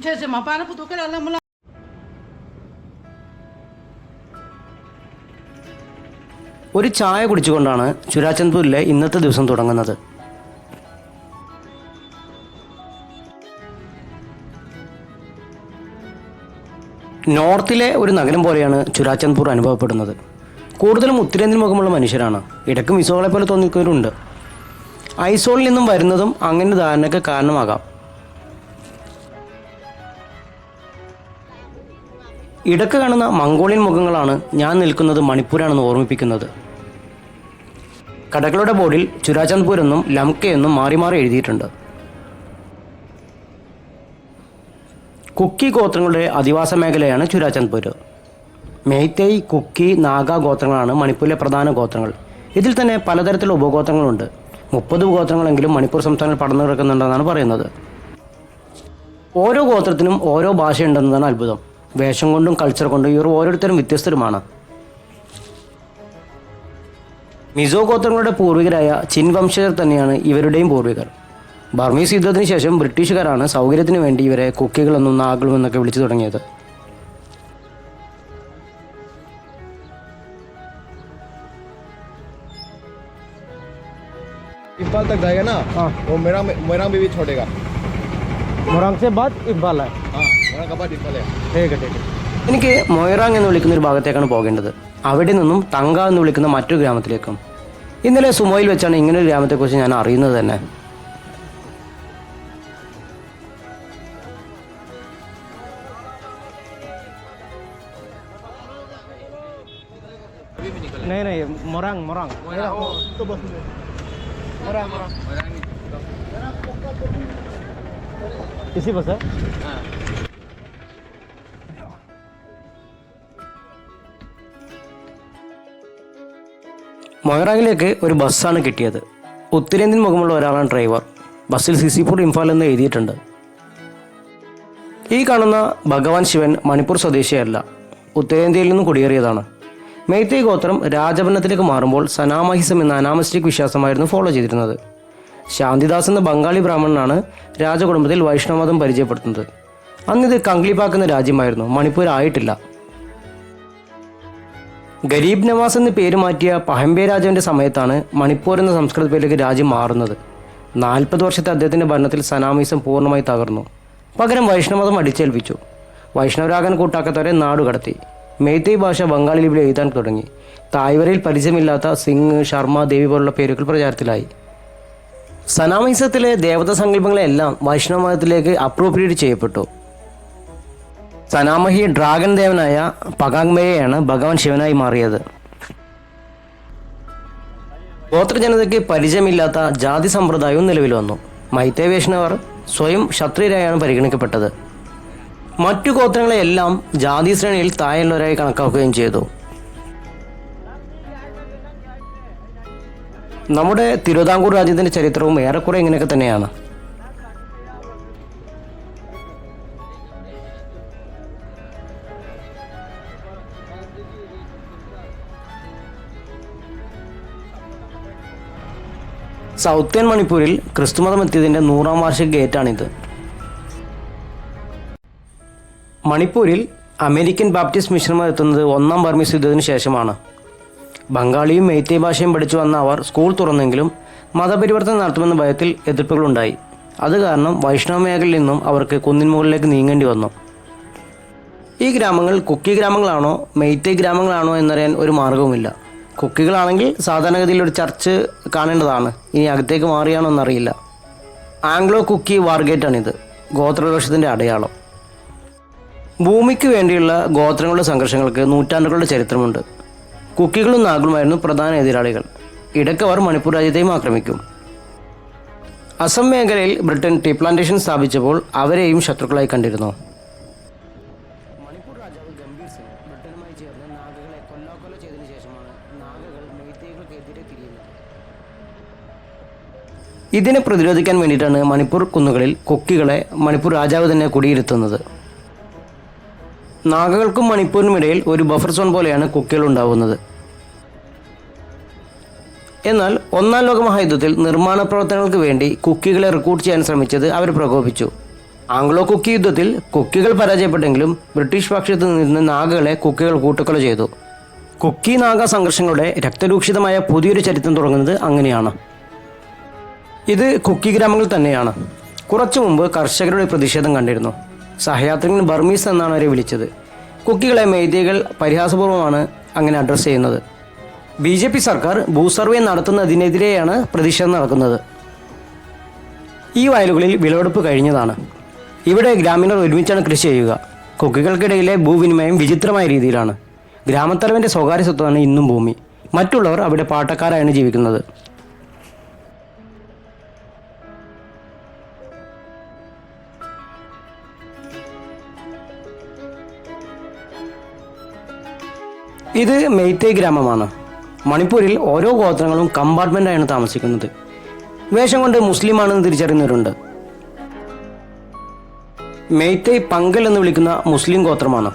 这怎么办？那不都给他那么了？ ഒരു ചായ കുടിച്ചുകൊണ്ടാണ് ചുരാചന്ദ്പൂരിലെ ഇന്നത്തെ ദിവസം തുടങ്ങുന്നത് നോർത്തിലെ ഒരു നഗരം പോലെയാണ് ചുരാചന്ദ്പൂർ അനുഭവപ്പെടുന്നത് കൂടുതലും ഉത്തരേന്ത്യൻ മുഖമുള്ള മനുഷ്യരാണ് ഇടയ്ക്ക് മിസോകളെ പോലെ തോന്നിക്കുന്നവരുണ്ട് ഐസോളിൽ നിന്നും വരുന്നതും അങ്ങനെ ധാരണയ്ക്ക് കാരണമാകാം ഇടയ്ക്ക് കാണുന്ന മംഗോളിയൻ മുഖങ്ങളാണ് ഞാൻ നിൽക്കുന്നത് മണിപ്പൂരാണെന്ന് ഓർമ്മിപ്പിക്കുന്നത്. കടകളുടെ ബോർഡിൽ ചുരാചന്ദ്പൂർ എന്നും ലംകെ എന്നും മാറി മാറി എഴുതിയിട്ടുണ്ട്. കുക്കി ഗോത്രങ്ങളുടെ അധിവാസ മേഖലയാണ് ചുരാചന്ദ്പൂർ മേയ്തേയ് കുക്കി നാഗ ഗോത്രങ്ങളാണ് മണിപ്പൂരിലെ പ്രധാന ഗോത്രങ്ങൾ. ഇതിൽ തന്നെ പലതരത്തിലുള്ള ഉപഗോത്രങ്ങളുണ്ട്. മുപ്പത് ഗോത്രങ്ങളെങ്കിലും മണിപ്പൂർ സംസ്ഥാനത്തിൽ പടർന്നു കിടക്കുന്നുണ്ടെന്നാണ് പറയുന്നത്. ഓരോ ഗോത്രത്തിനും ഓരോ ഭാഷയുണ്ടെന്നതാണ് അത്ഭുതം. വേഷം കൊണ്ടും കൾച്ചർ കൊണ്ടും ഇവർ ഓരോരുത്തരും വ്യത്യസ്തരുമാണ് മിസോ ഗോത്രങ്ങളുടെ പൂർവികരായ ചിൻ വംശജർ തന്നെയാണ് ഇവരുടെയും പൂർവികർ ബർമീസ് യുദ്ധത്തിന് ശേഷം ബ്രിട്ടീഷുകാരാണ് സൗകര്യത്തിന് വേണ്ടി ഇവരെ കുക്കികളെന്നും നാഗളും എന്നൊക്കെ വിളിച്ചു തുടങ്ങിയത് इम्फाल तक जाएगा ना हाँ। वो मेरा मेरा भी, भी छोड़ेगा മൊറാങ് സെ ബാദ് ഇബ്ബാല हाँ मेरा का बाद इम्फाल है എനിക്ക് മൊയറാങ് എന്ന് വിളിക്കുന്ന ഒരു ഭാഗത്തേക്കാണ് പോകേണ്ടത് അവിടെ നിന്നും തങ്ക എന്ന് വിളിക്കുന്ന മറ്റൊരു ഗ്രാമത്തിലേക്കും ഇന്നലെ സുമോയിൽ വെച്ചാണ് ഇങ്ങനെ ഒരു ഗ്രാമത്തെക്കുറിച്ച് ഞാൻ അറിയുന്നത് തന്നെ नहीं नहीं मोरंग मोरंग इसी बस है മൊയറാങ്ങിലേക്ക് ഒരു ബസ്സാണ് കിട്ടിയത്. ഉത്തരേന്ത്യൻ മുഖമുള്ള ഒരാളാണ് ഡ്രൈവർ. ബസ്സിൽ സിസിപൂർ ഇംഫാൽ എന്ന് എഴുതിയിട്ടുണ്ട്. ഈ കാണുന്ന ഭഗവാൻ ശിവൻ മണിപ്പൂർ സ്വദേശിയല്ല. ഉത്തരേന്ത്യയിൽ നിന്നും കുടിയേറിയതാണ്. മെയ്തേ ഗോത്രം രാജഭരണത്തിലേക്ക് മാറുമ്പോൾ സനാമഹിസം എന്ന അനാമസ്റ്റിക് വിശ്വാസമായിരുന്നു ഫോളോ ചെയ്തിരുന്നത്. ശാന്തിദാസ് എന്ന ബംഗാളി ബ്രാഹ്മണനാണ് രാജകുടുംബത്തിൽ വൈഷ്ണവമതം പരിചയപ്പെടുത്തുന്നത്. അന്നിത് കംഗ്ലിപാക്ക് എന്ന രാജ്യമായിരുന്നു. മണിപ്പൂർ ആയിട്ടില്ല. ഗരീബ് നവാസ് എന്ന് പേര് മാറ്റിയ പഹമ്പേ രാജാവിന്റെ സമയത്താണ് മണിപ്പൂർ എന്ന സംസ്കൃത പേരിലേക്ക് രാജ്യം മാറുന്നത്. നാൽപ്പത് വർഷത്തെ അദ്ദേഹത്തിന്റെ ഭരണത്തിൽ സനാമിസം പൂർണമായി തകർന്നു. പകരം വൈഷ്ണവമതം അടിച്ചേൽപ്പിച്ചു. വൈഷ്ണവരാഗൻ കൂട്ടാക്കത്തവരെ നാടുകടത്തി മെയ്തേയ് ഭാഷ ബംഗാളി ലിപിയിൽ എഴുതാൻ തുടങ്ങി. തായ്വരയിൽ പരിചയമില്ലാത്ത സിംഗ് ശർമ്മ ദേവി പോലുള്ള പേരുകൾ പ്രചാരത്തിലായി. സനാമിസത്തിലെ ദേവതാ സങ്കല്പങ്ങളെല്ലാം വൈഷ്ണവ മതത്തിലേക്ക് അപ്രോപ്രിയേറ്റ് ചെയ്യപ്പെട്ടു. സനാമഹി ഡ്രാഗൺ ദേവനായ പകാങ്മയെയാണ് ഭഗവാൻ ശിവനായി മാറിയത്. ഗോത്രജനതയ്ക്ക് പരിചയമില്ലാത്ത ജാതി സമ്പ്രദായവും നിലവിൽ വന്നു. മൈത്തേ വൈഷ്ണവർ സ്വയം ക്ഷത്രിയരായാണ് പരിഗണിക്കപ്പെട്ടത്. മറ്റു ഗോത്രങ്ങളെയെല്ലാം ജാതി ശ്രേണിയിൽ താഴെയുള്ളവരായി കണക്കാക്കുകയും ചെയ്തു. നമ്മുടെ തിരുവിതാംകൂർ രാജ്യത്തിന്റെ ചരിത്രവും ഏറെക്കുറെ ഇങ്ങനെയൊക്കെ തന്നെയാണ്. സൗത്തേൺ മണിപ്പൂരിൽ ക്രിസ്തുമതം എത്തിയതിന്റെ നൂറാം വാർഷിക ഗേറ്റാണിത്. മണിപ്പൂരിൽ അമേരിക്കൻ ബാപ്റ്റിസ്റ്റ് മിഷണർമാർ എത്തുന്നത് ഒന്നാം ബർമീസ് യുദ്ധത്തിന് ശേഷമാണ്. ബംഗാളിയും മെയ്തേ ഭാഷയും പഠിച്ചു വന്ന അവർ സ്കൂൾ തുറന്നെങ്കിലും മതപരിവർത്തനം നടത്തുമെന്ന ഭയത്തിൽ എതിർപ്പുകളുണ്ടായി. അത് കാരണം വൈഷ്ണവ മേഖലയിൽ നിന്നും അവർക്ക് കുന്നിൻമുകളിലേക്ക് നീങ്ങേണ്ടി വന്നു. ഈ ഗ്രാമങ്ങൾ കുക്കി ഗ്രാമങ്ങളാണോ മെയ്തേ ഗ്രാമങ്ങളാണോ എന്നറിയാൻ ഒരു മാർഗവുമില്ല. കുക്കികളാണെങ്കിൽ സാധാരണഗതിയിൽ ഒരു ചർച്ച് കാണേണ്ടതാണ്. ഇനി അകത്തേക്ക് മാറിയാണോ എന്നറിയില്ല. ആംഗ്ലോ കുക്കി വാർഗേറ്റാണിത്. ഗോത്രദോഷത്തിന്റെ അടയാളം. ഭൂമിക്ക് വേണ്ടിയുള്ള ഗോത്രങ്ങളുടെ സംഘർഷങ്ങൾക്ക് നൂറ്റാണ്ടുകളുടെ ചരിത്രമുണ്ട്. കുക്കികളും നാഗളുമായിരുന്നു പ്രധാന എതിരാളികൾ. ഇടയ്ക്കവർ മണിപ്പൂർ രാജ്യത്തെയും ആക്രമിക്കും. അസം മേഖലയിൽ ബ്രിട്ടൻ ടീ പ്ലാന്റേഷൻ സ്ഥാപിച്ചപ്പോൾ അവരെയും ശത്രുക്കളായി കണ്ടിരുന്നു. മണിപ്പൂർ രാജാവ് ശേഷമാണ് നാഗകൾ തിരിയുന്നത്. ഇതിനെ പ്രതിരോധിക്കാൻ വേണ്ടിയിട്ടാണ് മണിപ്പൂർ കുന്നുകളിൽ കൊക്കികളെ മണിപ്പൂർ രാജാവ് തന്നെ കുടിയിരുത്തുന്നത്. നാഗകൾക്കും മണിപ്പൂരിനും ഇടയിൽ ഒരു ബഫർ സോൺ പോലെയാണ് കുക്കികൾ ഉണ്ടാവുന്നത്. എന്നാൽ ഒന്നാം ലോകമഹായുദ്ധത്തിൽ നിർമ്മാണ പ്രവർത്തനങ്ങൾക്ക് വേണ്ടി കുക്കികളെ റിക്രൂട്ട് ചെയ്യാൻ ശ്രമിച്ചത് അവർ പ്രകോപിച്ചു ആംഗ്ലോ കുക്കി യുദ്ധത്തിൽ കുക്കികൾ പരാജയപ്പെട്ടെങ്കിലും ബ്രിട്ടീഷ് പക്ഷത്ത് നിന്ന് നാഗകളെ കുക്കികൾ കൂട്ടുകൊല ചെയ്തു. കുക്കി നാഗ സംഘർഷങ്ങളുടെ രക്തരൂക്ഷിതമായ പുതിയൊരു ചരിത്രം തുടങ്ങുന്നത് അങ്ങനെയാണ്. ഇത് കുക്കി ഗ്രാമങ്ങൾ തന്നെയാണ്. കുറച്ചു മുമ്പ് കർഷകരുടെ പ്രതിഷേധം കണ്ടിരുന്നു. സഹയാത്രികൻ ബർമീസ് എന്നാണ് അവരെ വിളിച്ചത്. കുക്കികളെ മെയ്തികൾ പരിഹാസപൂർവമാണ് അങ്ങനെ അഡ്രസ്സ് ചെയ്യുന്നത്. ബി ജെ പി സർക്കാർ ഭൂസർവേ നടത്തുന്നതിനെതിരെയാണ് പ്രതിഷേധം നടക്കുന്നത്. ഈ വയലുകളിൽ വിളവെടുപ്പ് കഴിഞ്ഞതാണ്. ഇവിടെ ഗ്രാമീണർ ഒരുമിച്ചാണ് കൃഷി ചെയ്യുക. കുക്കികൾക്കിടയിലെ ഭൂവിനിമയം വിചിത്രമായ രീതിയിലാണ്. ഗ്രാമത്തലവന്റെ സ്വകാര്യ സ്വത്താണ് ഇന്നും ഭൂമി. മറ്റുള്ളവർ അവിടെ പാട്ടക്കാരായാണ് ജീവിക്കുന്നത്. ഇത് മെയ്തേ ഗ്രാമമാണ്. മണിപ്പൂരിൽ ഓരോ ഗോത്രങ്ങളും കമ്പാർട്ട്മെന്റായാണ് താമസിക്കുന്നത്. വേഷം കൊണ്ട് മുസ്ലിമാണെന്ന് തിരിച്ചറിയുന്നവരുണ്ട്. മെയ്തേ പങ്കൽ എന്ന് വിളിക്കുന്ന മുസ്ലിം ഗോത്രമാണ്.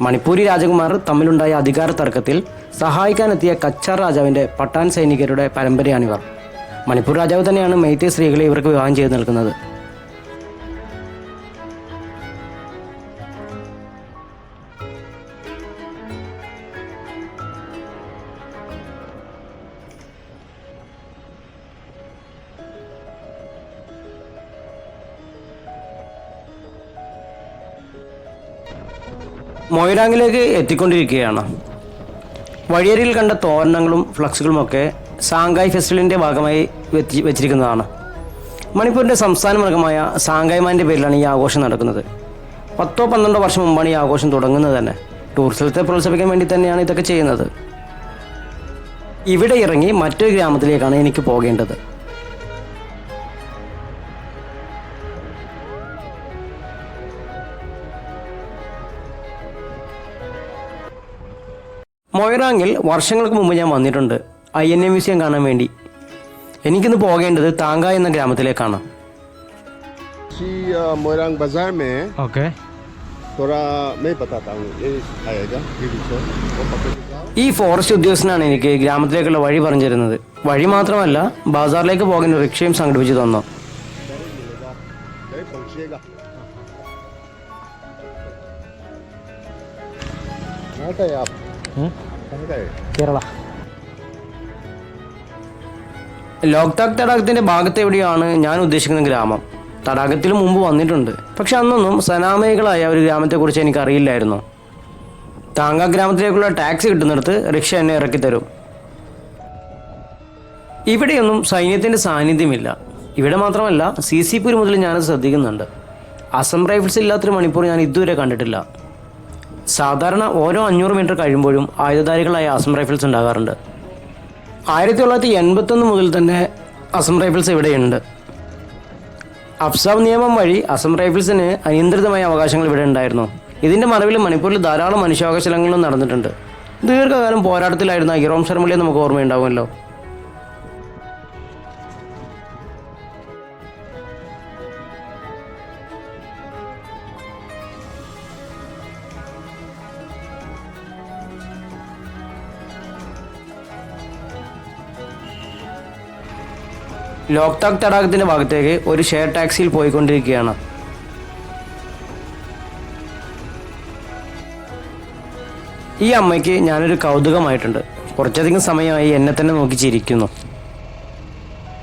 മണിപ്പൂരി രാജകുമാർ തമ്മിലുണ്ടായ അധികാര തർക്കത്തിൽ സഹായിക്കാനെത്തിയ കച്ചാർ രാജാവിന്റെ പട്ടാൻ സൈനികരുടെ പരമ്പരയാണിവർ. മണിപ്പൂർ രാജാവ് തന്നെയാണ് മെയ്തേ സ്ത്രീകളെ ഇവർക്ക് വിവാഹം ചെയ്ത് നിൽക്കുന്നത് മൊയ്രാങ്ങിലേക്ക് എത്തിക്കൊണ്ടിരിക്കുകയാണ്. വഴിയരിയിൽ കണ്ട തോരണങ്ങളും ഫ്ലക്സുകളുമൊക്കെ സാങ്കായ് ഫെസ്റ്റിവലിന്റെ ഭാഗമായി വെച്ച് വെച്ചിരിക്കുന്നതാണ്. മണിപ്പൂരിന്റെ സംസ്ഥാന മൃഗമായ സാങ്കായ്മാന്റെ പേരിലാണ് ഈ ആഘോഷം നടക്കുന്നത്. പത്തോ പന്ത്രണ്ടോ വർഷം മുമ്പാണ് ഈ ആഘോഷം തുടങ്ങുന്നത് തന്നെ. ടൂറിസത്തെ പ്രോത്സാഹിപ്പിക്കാൻ വേണ്ടി തന്നെയാണ് ഇതൊക്കെ ചെയ്യുന്നത്. ഇവിടെ ഇറങ്ങി മറ്റൊരു ഗ്രാമത്തിലേക്കാണ് എനിക്ക് പോകേണ്ടത്. മൊയറാങ്ങിൽ വർഷങ്ങൾക്ക് മുമ്പ് ഞാൻ വന്നിട്ടുണ്ട്. ഐ എൻ എ മ്യൂസിയം കാണാൻ വേണ്ടി. എനിക്കിന്ന് പോകേണ്ടത് താങ്ക എന്ന ഗ്രാമത്തിലേക്കാണ്. ബസാർ മേ ഈ ഫോറസ്റ്റ് ഉദ്യോഗസ്ഥനാണ് എനിക്ക് ഗ്രാമത്തിലേക്കുള്ള വഴി പറഞ്ഞു തരുന്നത്. വഴി മാത്രമല്ല ബാസാറിലേക്ക് പോകുന്ന റിക്ഷയും സംഘടിപ്പിച്ചു തന്നു. आप കേരള. ലോക്താക് തടാകത്തിന്റെ ഭാഗത്ത് എവിടെയാണ് ഞാൻ ഉദ്ദേശിക്കുന്ന ഗ്രാമം? തടാകത്തിൽ മുമ്പ് വന്നിട്ടുണ്ട്. പക്ഷെ അന്നൊന്നും സനാമയികളായ ഒരു ഗ്രാമത്തെക്കുറിച്ച് എനിക്ക് അറിയില്ലായിരുന്നു താങ്ക ഗ്രാമത്തിലേക്കുള്ള ടാക്സി കിട്ടുന്നിടത്ത് റിക്ഷ എന്നെ ഇറക്കി തരും ഇവിടെയൊന്നും സൈന്യത്തിന്റെ സാന്നിധ്യമില്ല. ഇവിടെ മാത്രമല്ല സി സി പുരി മുതൽ ഞാനത് ശ്രദ്ധിക്കുന്നുണ്ട്. അസം റൈഫിൾസ് ഇല്ലാത്തൊരു മണിപ്പൂർ ഞാൻ ഇതുവരെ കണ്ടിട്ടില്ല. സാധാരണ ഓരോ അഞ്ഞൂറ് മീറ്റർ കഴിയുമ്പോഴും ആയുധധാരികളായ അസം റൈഫിൾസ് ഉണ്ടാകാറുണ്ട്. ആയിരത്തി തൊള്ളായിരത്തി എൺപത്തൊന്ന് മുതൽ തന്നെ അസം റൈഫിൾസ് ഇവിടെയുണ്ട്. അഫ്സാബ് നിയമം വഴി അസം റൈഫിൾസിന് അനിയന്ത്രിതമായ അവകാശങ്ങൾ ഇവിടെ ഉണ്ടായിരുന്നു. ഇതിന്റെ മറവിൽ മണിപ്പൂരിൽ ധാരാളം മനുഷ്യാവകാശ ലംഘനങ്ങളും നടന്നിട്ടുണ്ട്. ദീർഘകാലം പോരാട്ടത്തിലായിരുന്ന ഇറോം ശർമ്മയെ നമുക്ക് ഓർമ്മയുണ്ടാവുമല്ലോ. ലോക്താക് തടാകത്തിന്റെ ഭാഗത്തേക്ക് ഒരു ഷെയർ ടാക്സിയിൽ പോയിക്കൊണ്ടിരിക്കുകയാണ്. ഈ അമ്മയ്ക്ക് ഞാനൊരു കൗതുകമായിട്ടുണ്ട്. കുറച്ചധികം സമയമായി എന്നെ തന്നെ നോക്കി ചിരിക്കുന്നു.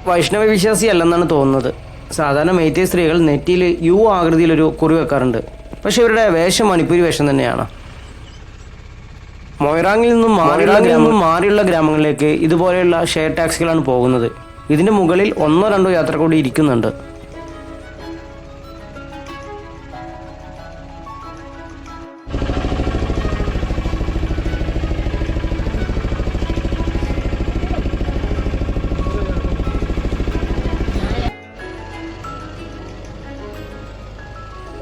വൈഷ്ണവ വിശ്വാസി അല്ലെന്നാണ് തോന്നുന്നത്. സാധാരണ മേത്തിയ സ്ത്രീകൾ നെറ്റിയിൽ യു ആകൃതിയിലൊരു കുറി വെക്കാറുണ്ട്. പക്ഷെ ഇവരുടെ വേഷം മണിപ്പൂരി വേഷം തന്നെയാണ്. മൊയറാങ്ങിൽ നിന്നും മാറിയുള്ള നിന്നും മാറിയുള്ള ഗ്രാമങ്ങളിലേക്ക് ഇതുപോലെയുള്ള ഷെയർ ടാക്സികളാണ് പോകുന്നത്. ഇതിന്റെ മുകളിൽ ഒന്നോ രണ്ടോ യാത്ര കൂടി ഇരിക്കുന്നുണ്ട്.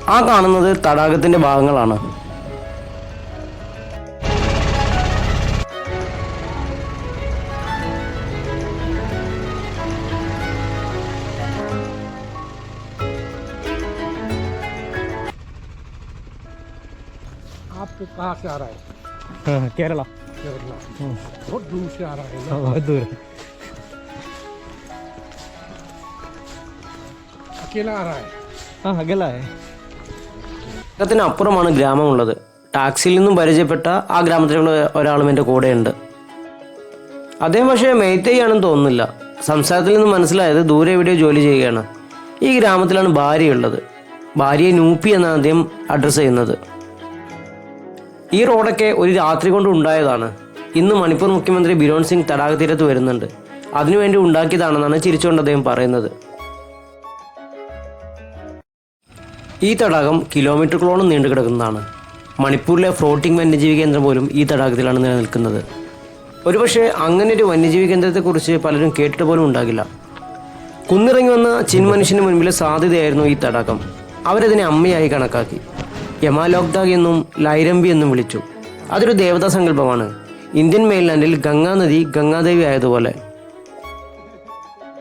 ആ കാണുന്നത് തടാകത്തിന്റെ ഭാഗങ്ങളാണ്. आपको कहाँ से आ रहा है കേരള केरला बहुत दूर से आ रहा है ना बहुत दूर अकेला आ रहा है हाँ अगला है ത്തിന് അപ്പുറമാണ് ഗ്രാമമുള്ളത് ടാക്സിയിൽ നിന്നും പരിചയപ്പെട്ട ആ ഗ്രാമത്തിലുള്ള ഒരാളും എൻ്റെ കൂടെയുണ്ട് അദ്ദേഹം പക്ഷേ മേത്തൈ ആണെന്ന് തോന്നുന്നില്ല സംസാരത്തിൽ നിന്നും മനസ്സിലായത് ദൂരെ എവിടെയോ ജോലി ചെയ്യുകയാണ് ഈ ഗ്രാമത്തിലാണ് ഭാര്യയുള്ളത് ഭാര്യയെ നൂപ്പി എന്നാണ് അദ്ദേഹം അഡ്രസ്സ് ചെയ്യുന്നത് ഈ റോഡൊക്കെ ഒരു രാത്രി കൊണ്ട് ഉണ്ടായതാണ്. ഇന്ന് മണിപ്പൂർ മുഖ്യമന്ത്രി ബിരോൺ സിംഗ് തടാക തീരത്ത് വരുന്നുണ്ട് അതിനുവേണ്ടി ഉണ്ടാക്കിയതാണെന്നാണ് ചിരിച്ചുകൊണ്ട് അദ്ദേഹം പറയുന്നത്. ഈ തടാകം കിലോമീറ്ററുകളോളം നീണ്ടു കിടക്കുന്നതാണ് മണിപ്പൂരിലെ ഫ്ലോട്ടിംഗ് വന്യജീവി കേന്ദ്രം പോലും ഈ തടാകത്തിലാണ് നിലനിൽക്കുന്നത്. ഒരുപക്ഷെ അങ്ങനെ ഒരു വന്യജീവി കേന്ദ്രത്തെക്കുറിച്ച് പലരും കേട്ടിട്ട് പോലും ഉണ്ടാകില്ല. കുന്നിറങ്ങി വന്ന ചിൻ മനുഷ്യന് മുൻപിലെ സാധ്യതയായിരുന്നു ഈ തടാകം. അവരതിനെ അമ്മയായി കണക്കാക്കി. യമാലോക്താഗ് എന്നും ലൈരംബി എന്നും വിളിച്ചു. അതൊരു ദേവതാ സങ്കല്പമാണ്. ഇന്ത്യൻ മെയിൻലാൻഡിൽ ഗംഗാനദി ഗംഗാദേവി ആയതുപോലെ.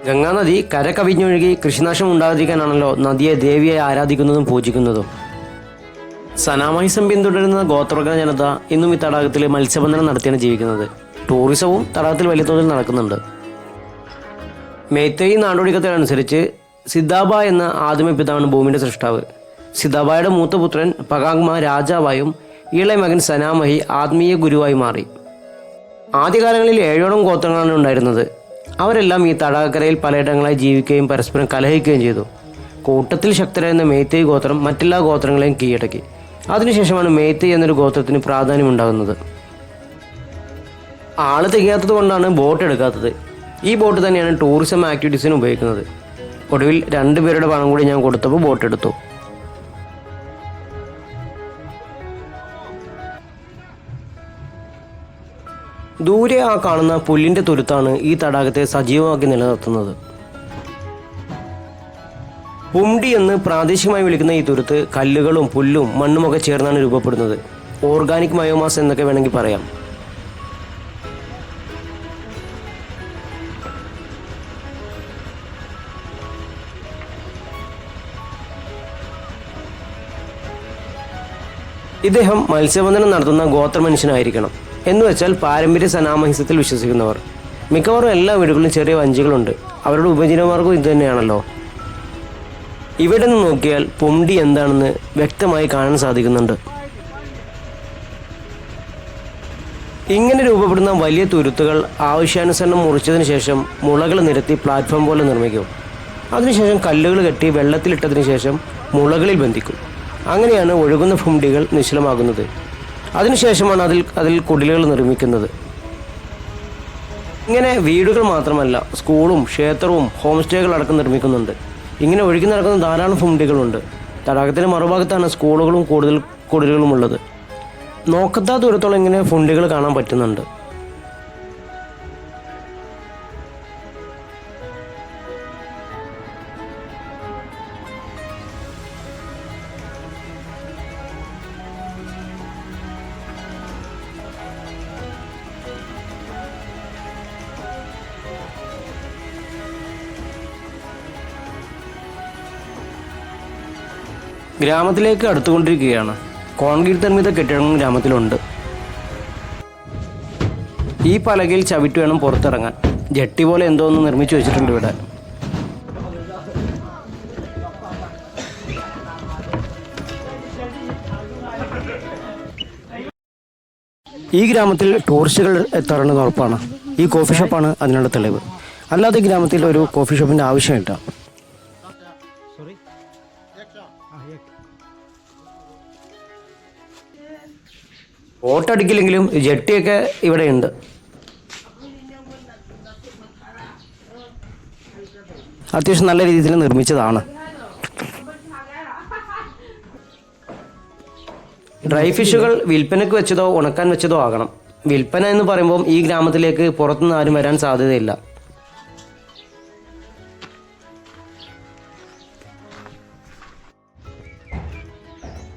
ഗംഗാനദി കര കവിഞ്ഞൊഴുകി കൃഷിനാശം ഉണ്ടാകാതിരിക്കാനാണല്ലോ നദിയെ ദേവിയെ ആരാധിക്കുന്നതും പൂജിക്കുന്നതും. സനാമഹിസം പിന്തുടരുന്ന ഗോത്രവർഗ ജനത ഇന്നും ഈ തടാകത്തിൽ മത്സ്യബന്ധനം നടത്തിയാണ് ജീവിക്കുന്നത്. ടൂറിസവും തടാകത്തിൽ വലിയ തോതിൽ നടക്കുന്നുണ്ട്. മേത്തൈ നാടോടിക്കത്തിനനുസരിച്ച് സിദ്ധാബ എന്ന ആദിമ പിതാവാണ് ഭൂമിയുടെ സൃഷ്ടാവ്. സിദ്ധാബായുടെ മൂത്തപുത്രൻ പകാങ്മ രാജാവായും ഇളയ മകൻ സനാമഹി ആത്മീയ ഗുരുവായി മാറി. ആദ്യകാലങ്ങളിൽ ഏഴോളം ഗോത്രങ്ങളാണ് ഉണ്ടായിരുന്നത്. അവരെല്ലാം ഈ തടാകക്കരയിൽ പലയിടങ്ങളായി ജീവിക്കുകയും പരസ്പരം കലഹിക്കുകയും ചെയ്തു. കൂട്ടത്തിൽ ശക്തരായിരുന്ന മേത്തൈ ഗോത്രം മറ്റെല്ലാ ഗോത്രങ്ങളെയും കീഴടക്കി. അതിനുശേഷമാണ് മേത്തൈ എന്നൊരു ഗോത്രത്തിന് പ്രാധാന്യമുണ്ടാകുന്നത്. ആൾ തികയാത്തത് കൊണ്ടാണ് ബോട്ട് എടുക്കാത്തത്. ഈ ബോട്ട് തന്നെയാണ് ടൂറിസം ആക്ടിവിറ്റീസിന് ഉപയോഗിക്കുന്നത്. ഒടുവിൽ രണ്ടുപേരുടെ പണം കൂടി ഞാൻ കൊടുത്തപ്പോൾ ബോട്ട് എടുത്തു. ദൂരെ ആ കാണുന്ന പുല്ലിന്റെ തുരുത്താണ് ഈ തടാകത്തെ സജീവമാക്കി നിലനിർത്തുന്നത്. പുംഡി എന്ന് പ്രാദേശികമായി വിളിക്കുന്ന ഈ തുരുത്ത് കല്ലുകളും പുല്ലും മണ്ണുമൊക്കെ ചേർന്നാണ് രൂപപ്പെടുന്നത്. ഓർഗാനിക് മയോമാസ് എന്നൊക്കെ വേണമെങ്കിൽ പറയാം. ഇദ്ദേഹം മത്സ്യബന്ധനം നടത്തുന്ന ഗോത്ര മനുഷ്യനായിരിക്കണം എന്ന് വെച്ചാൽ പാരമ്പര്യ സനാമഹിസത്തിൽ വിശ്വസിക്കുന്നവർ. മിക്കവാറും എല്ലാ വീടുകളിലും ചെറിയ വഞ്ചികളുണ്ട്. അവരുടെ ഉപജീവനമാർഗം ഇതുതന്നെയാണല്ലോ ഇവിടെ നിന്ന് നോക്കിയാൽ പൊണ്ടി എന്താണെന്ന് വ്യക്തമായി കാണാൻ സാധിക്കുന്നുണ്ട്. ഇങ്ങനെ രൂപപ്പെടുന്ന വലിയ തുരുത്തുകൾ ആവശ്യാനുസരണം മുറിച്ചതിന് ശേഷം മുളകൾ നിരത്തി പ്ലാറ്റ്ഫോം പോലെ നിർമ്മിക്കും. അതിനുശേഷം കല്ലുകൾ കെട്ടി വെള്ളത്തിലിട്ടതിന് ശേഷം മുളകളിൽ ബന്ധിക്കും. അങ്ങനെയാണ് ഒഴുകുന്ന ഫുണ്ടികൾ നിശ്ചലമാകുന്നത്. അതിനുശേഷമാണ് അതിൽ അതിൽ കുടിലുകൾ നിർമ്മിക്കുന്നത്. ഇങ്ങനെ വീടുകൾ മാത്രമല്ല സ്കൂളും ക്ഷേത്രവും ഹോം സ്റ്റേകൾ അടക്കം നിർമ്മിക്കുന്നുണ്ട്. ഇങ്ങനെ ഒഴുകി നടക്കുന്ന ധാരാളം ഫുണ്ടികളുണ്ട് തടാകത്തിന്റെ മറുഭാഗത്താണ് സ്കൂളുകളും കൂടുതൽ കുടിലുകളും ഉള്ളത്. നോക്കത്താ ദൂരത്തോളം ഇങ്ങനെ ഫുണ്ടികൾ കാണാൻ പറ്റുന്നുണ്ട്. ഗ്രാമത്തിലേക്ക് അടുത്തുകൊണ്ടിരിക്കുകയാണ്. കോൺക്രീറ്റ് നിർമ്മിത കെട്ടിടങ്ങൾ ഗ്രാമത്തിലുണ്ട്. ഈ പലകയിൽ ചവിട്ടി വേണം പുറത്തിറങ്ങാൻ. ജട്ടി പോലെ എന്തോ ഒന്ന് നിർമ്മിച്ചു വെച്ചിട്ടുണ്ട് ഇവിടെ. ഈ ഗ്രാമത്തിൽ ടൂറിസ്റ്റുകൾ എത്താറുണ്ടെന്ന് ഉറപ്പാണ്. ഈ കോഫി ഷോപ്പാണ് അതിനുള്ള തെളിവ്. അല്ലാതെ ഗ്രാമത്തിൽ ഒരു കോഫി ഷോപ്പിന്റെ ആവശ്യമില്ല. ഓട്ടടിക്കില്ലെങ്കിലും ജെട്ടിയൊക്കെ ഇവിടെ ഉണ്ട് അത്യാവശ്യം നല്ല രീതിയിൽ നിർമ്മിച്ചതാണ്. ഡ്രൈ ഫിഷുകൾ വിൽപ്പനയ്ക്ക് വെച്ചതോ ഉണക്കാൻ വെച്ചതോ ആകണം. വിൽപ്പന എന്ന് പറയുമ്പോൾ ഈ ഗ്രാമത്തിലേക്ക് പുറത്തുനിന്ന് ആരും വരാൻ സാധ്യതയില്ല.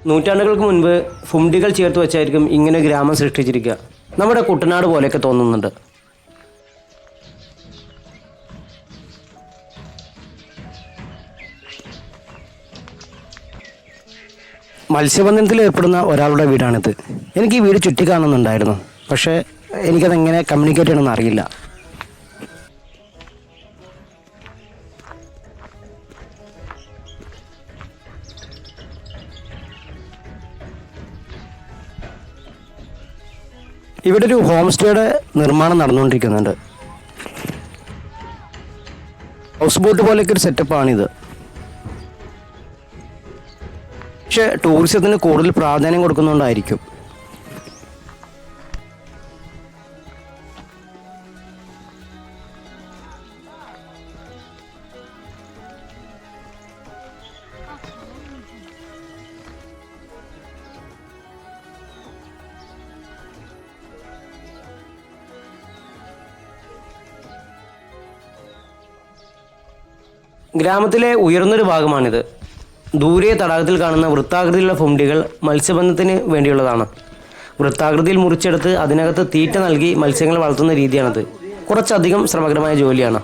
നൂറ്റാണ്ടുകൾക്ക് മുൻപ് ഫുംഡികൾ ചേർത്ത് വെച്ചായിരിക്കും ഇങ്ങനെ ഗ്രാമം സൃഷ്ടിച്ചിരിക്കുക. നമ്മുടെ കുട്ടനാട് പോലെയൊക്കെ തോന്നുന്നുണ്ട്. മത്സ്യബന്ധനത്തിൽ ഏർപ്പെടുന്ന ഒരാളുടെ വീടാണിത്. എനിക്ക് ഈ വീട് ചുറ്റിക്കാണുന്നുണ്ടായിരുന്നു. പക്ഷേ എനിക്കതെങ്ങനെ കമ്മ്യൂണിക്കേറ്റ് ചെയ്യണമെന്ന് അറിയില്ല. ഇവിടെ ഒരു ഹോം സ്റ്റേയുടെ നിർമ്മാണം നടന്നുകൊണ്ടിരിക്കുന്നുണ്ട്. ഹൗസ് ബോട്ട് പോലെയൊക്കെ ഒരു സെറ്റപ്പാണിത് പക്ഷേ ടൂറിസത്തിന് കൂടുതൽ പ്രാധാന്യം കൊടുക്കുന്നുണ്ടായിരിക്കും ഗ്രാമത്തിലെ ഉയർന്നൊരു ഭാഗമാണിത്. ദൂരെ തടാകത്തിൽ കാണുന്ന വൃത്താകൃതിയിലുള്ള ഫുണ്ടികൾ മത്സ്യബന്ധത്തിന് വേണ്ടിയുള്ളതാണ്. വൃത്താകൃതിയിൽ മുറിച്ചെടുത്ത് അതിനകത്ത് തീറ്റ നൽകി മത്സ്യങ്ങൾ വളർത്തുന്ന രീതിയാണത്. കുറച്ചധികം ശ്രമകരമായ ജോലിയാണ്.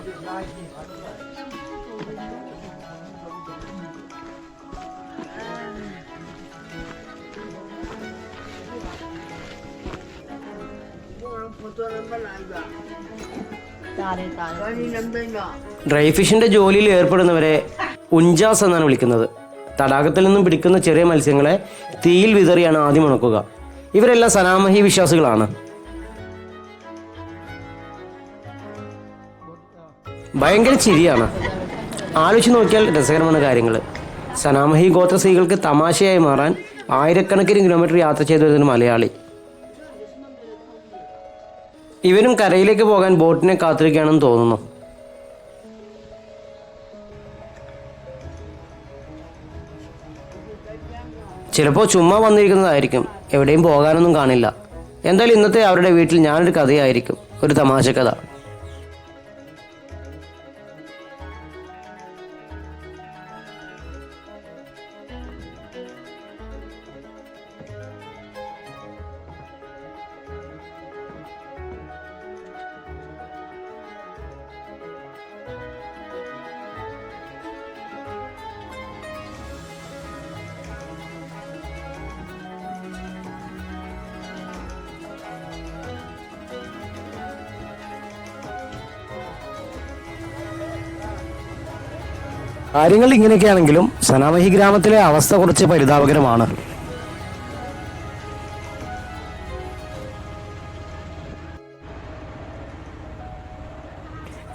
ഡ്രൈ ഫിഷിന്റെ ജോലിയിൽ ഏർപ്പെടുന്നവരെ ഉഞ്ചാസ് എന്നാണ് വിളിക്കുന്നത്. തടാകത്തിൽ നിന്നും പിടിക്കുന്ന ചെറിയ മത്സ്യങ്ങളെ തീയിൽ വിതറിയാണ് ആദ്യം ഉണക്കുക. ഇവരെല്ലാം സനാമഹി വിശ്വാസികളാണ്. ഭയങ്കര ചിരിയാണ്. ആലോചിച്ച് നോക്കിയാൽ രസകരമാണ് കാര്യങ്ങൾ സനാമഹി ഗോത്ര സ്ത്രീകൾക്ക് തമാശയായി മാറാൻ ആയിരക്കണക്കിന് കിലോമീറ്റർ യാത്ര ചെയ്തു വരുന്ന മലയാളി. ഇവരും കരയിലേക്ക് പോകാൻ ബോട്ടിനെ കാത്തിരിക്കുകയാണെന്ന് തോന്നുന്നു. ചിലപ്പോൾ ചുമ്മാ വന്നിരിക്കുന്നതായിരിക്കും. എവിടെയും പോകാനൊന്നും കാണില്ല. എന്തായാലും ഇന്നത്തെ അവരുടെ വീട്ടിൽ ഞാനൊരു കഥയായിരിക്കും. ഒരു തമാശ കഥ കാര്യങ്ങൾ ഇങ്ങനെയൊക്കെയാണെങ്കിലും സനാമഹി ഗ്രാമത്തിലെ അവസ്ഥ കുറച്ച് പരിതാപകരമാണ്.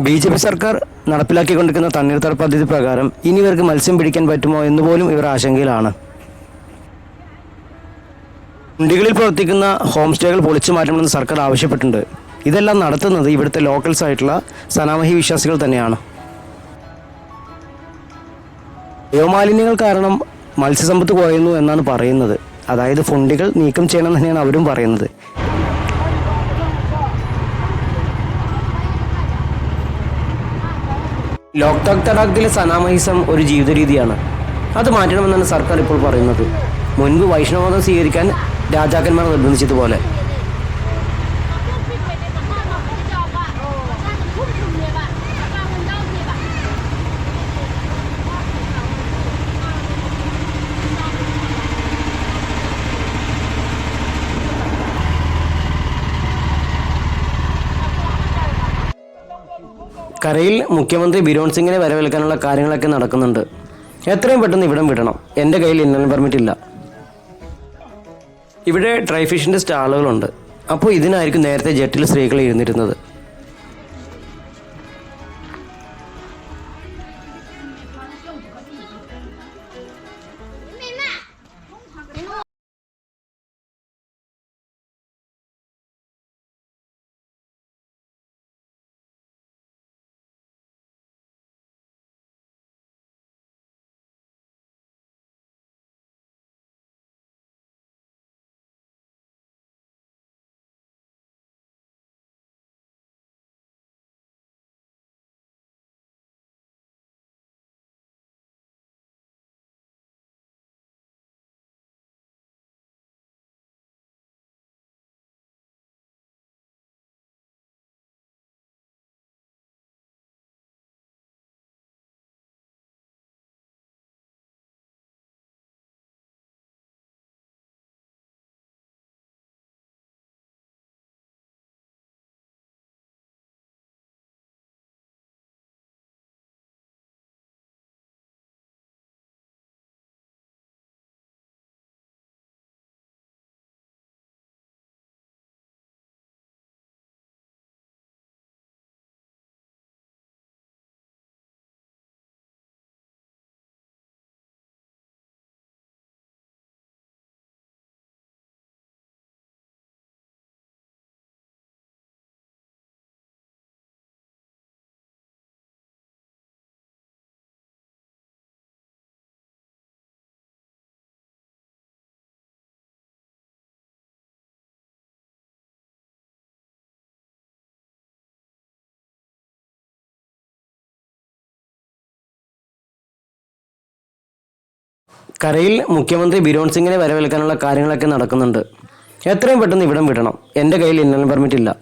ബി ജെ പി സർക്കാർ നടപ്പിലാക്കിക്കൊണ്ടിരിക്കുന്ന തണ്ണീർത്തട പദ്ധതി പ്രകാരം ഇനി ഇവർക്ക് മത്സ്യം പിടിക്കാൻ പറ്റുമോ എന്ന് പോലും ഇവർ ആശങ്കയിലാണ്. കുണ്ടികളിൽ പ്രവർത്തിക്കുന്ന ഹോം സ്റ്റേകൾ പൊളിച്ചു മാറ്റണമെന്ന് സർക്കാർ ആവശ്യപ്പെട്ടിട്ടുണ്ട്. ഇതെല്ലാം നടത്തുന്നത് ഇവിടുത്തെ ലോക്കൽസ് ആയിട്ടുള്ള സനാമഹി വിശ്വാസികൾ തന്നെയാണ്. ജൈവമാലിന്യങ്ങൾ കാരണം മത്സ്യസമ്പത്ത് കുറയുന്നു എന്നാണ് പറയുന്നത്. അതായത് ഫുണ്ടികൾ നീക്കം ചെയ്യണം തന്നെയാണ് അവരും പറയുന്നത്. ലോക്താക് തടാകത്തിലെ സനാമഹിസം ഒരു ജീവിത രീതിയാണ് അത് മാറ്റണമെന്നാണ് സർക്കാർ ഇപ്പോൾ പറയുന്നത്. മുൻപ് വൈഷ്ണവമതം സ്വീകരിക്കാൻ രാജാക്കന്മാർ നിർബന്ധിച്ചതുപോലെ. കരയിൽ മുഖ്യമന്ത്രി ബിരോൺ സിംഗിനെ വരവേൽക്കാനുള്ള കാര്യങ്ങളൊക്കെ നടക്കുന്നുണ്ട്. എത്രയും പെട്ടെന്ന് ഇവിടം വിടണം. എന്റെ കയ്യിൽ ഇന്നലെ പെർമിറ്റ് ഇല്ല. ഇവിടെ ഡ്രൈ ഫിഷിന്റെ സ്റ്റാളുകളുണ്ട്. അപ്പോൾ ഇതിനായിരിക്കും നേരത്തെ ജെട്ടിൽ സ്ത്രീകൾ ഇരുന്നിരുന്നത്. കരയിൽ മുഖ്യമന്ത്രി ബിരോൺ സിംഗിനെ വരവേൽക്കാനുള്ള കാര്യങ്ങളൊക്കെ നടക്കുന്നുണ്ട്. എത്രയും പെട്ടെന്ന് ഇവിടം വിടണം. എന്റെ കയ്യിൽ ഇന്നലെ പെർമിറ്റ് ഇല്ല.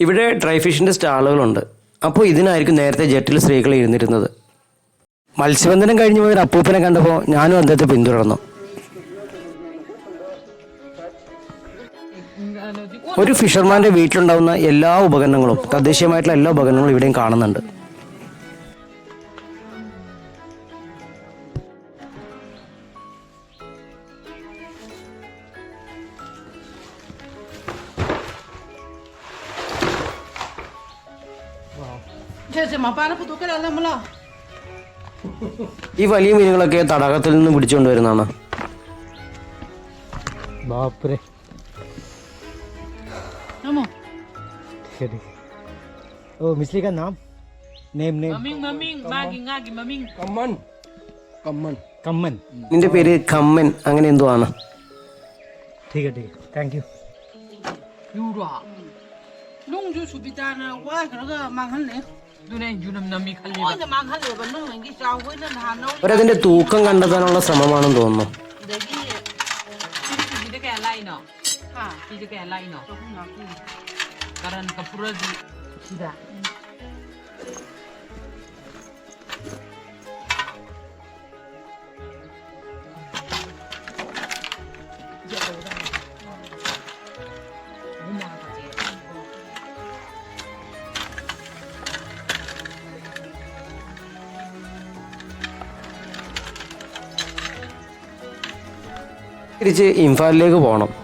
ഇവിടെ ഡ്രൈ സ്റ്റാളുകളുണ്ട്. അപ്പോൾ ഇതിനായിരിക്കും നേരത്തെ ജെട്ടിൽ സ്ത്രീകൾ ഇരുന്നിരുന്നത്. മത്സ്യബന്ധനം കഴിഞ്ഞ് പോയൊരു അപ്പൂപ്പനെ കണ്ടപ്പോൾ ഞാനും അദ്ദേഹത്തെ പിന്തുടർന്നു. ഒരു ഫിഷർമാന്റെ വീട്ടിലുണ്ടാവുന്ന എല്ലാ ഉപകരണങ്ങളും തദ്ദേശീയമായിട്ടുള്ള എല്ലാ ഉപകരണങ്ങളും ഇവിടെയും കാണുന്നുണ്ട്. ഈ വലിയ മീനുകളൊക്കെ തടാകത്തിൽ നിന്ന് പിടിച്ചുകൊണ്ടുവരുന്നതാണ് बाप रे 那么， ठीक है ठीक है ओ मछली का नाम name name maming maming, magi ngagi maming. कमन कमन कमन ഇതിൻ്റെ പേര് ഖമ്മൻ അങ്ങനെ എന്തോ ആണ് ठीक है ठीक है थैंक यू 有了，弄就出比单了，我还那个蛮横嘞。 അവരതിന്റെ തൂക്കം കണ്ടെത്താനുള്ള ശ്രമമാണെന്ന് തോന്നുന്നു. ഇത് കേരള തിരിച്ച് ഇംഫാലിലേക്ക് പോകണം.